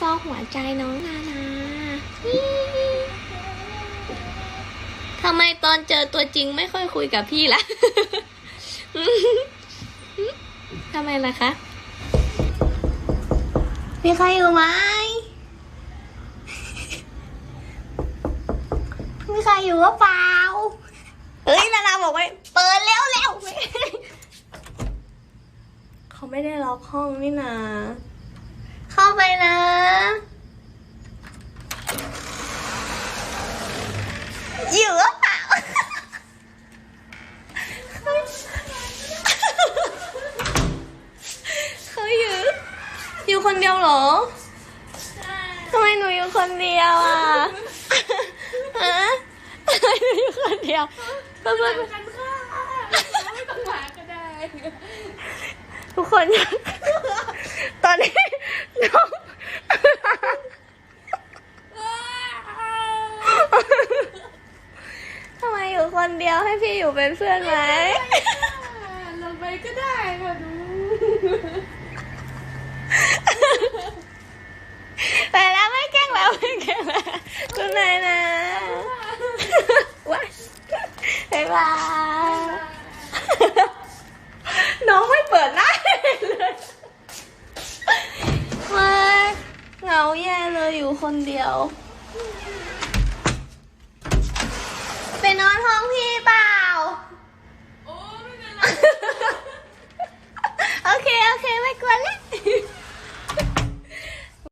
ฟอกหัวใจน้องนานาทำไมตอนเจอตัวจริงไม่ค่อยคุยกับพี่ล่ะทำไมล่ะคะ มีใครอยู่ไหม มีใครอยู่หรือเปล่า เฮ้ยนานาบอกไว้เปิดเร็วเร็วเขาไม่ได้ล็อกห้องนี่นาเข้า ไปนะ อยู่หรือเปล่าเขาอยู่ อยู่คนเดียวเหรอทำไมหนูอยู่คนเดียวอะฮะทำไมหนูอยู่คนเดียวก็เพื่อนกันค่ะไม่ต้องมาก็ได้ ทุกคนตอนนี้น้องทำไมอยู่ คนเดียวให้พี่อยู่เป็นเพื่อนไหมลงไปก็ได้ค่ะดู ไปแล้วไม่แกล้งแล้วไม่แกล้งแล้วคุณนายนะว้ายบ๊ายบายน้องไม่เปิดหน้าเลยมาเหงาแย่เลยอยู่คนเดียว ไปน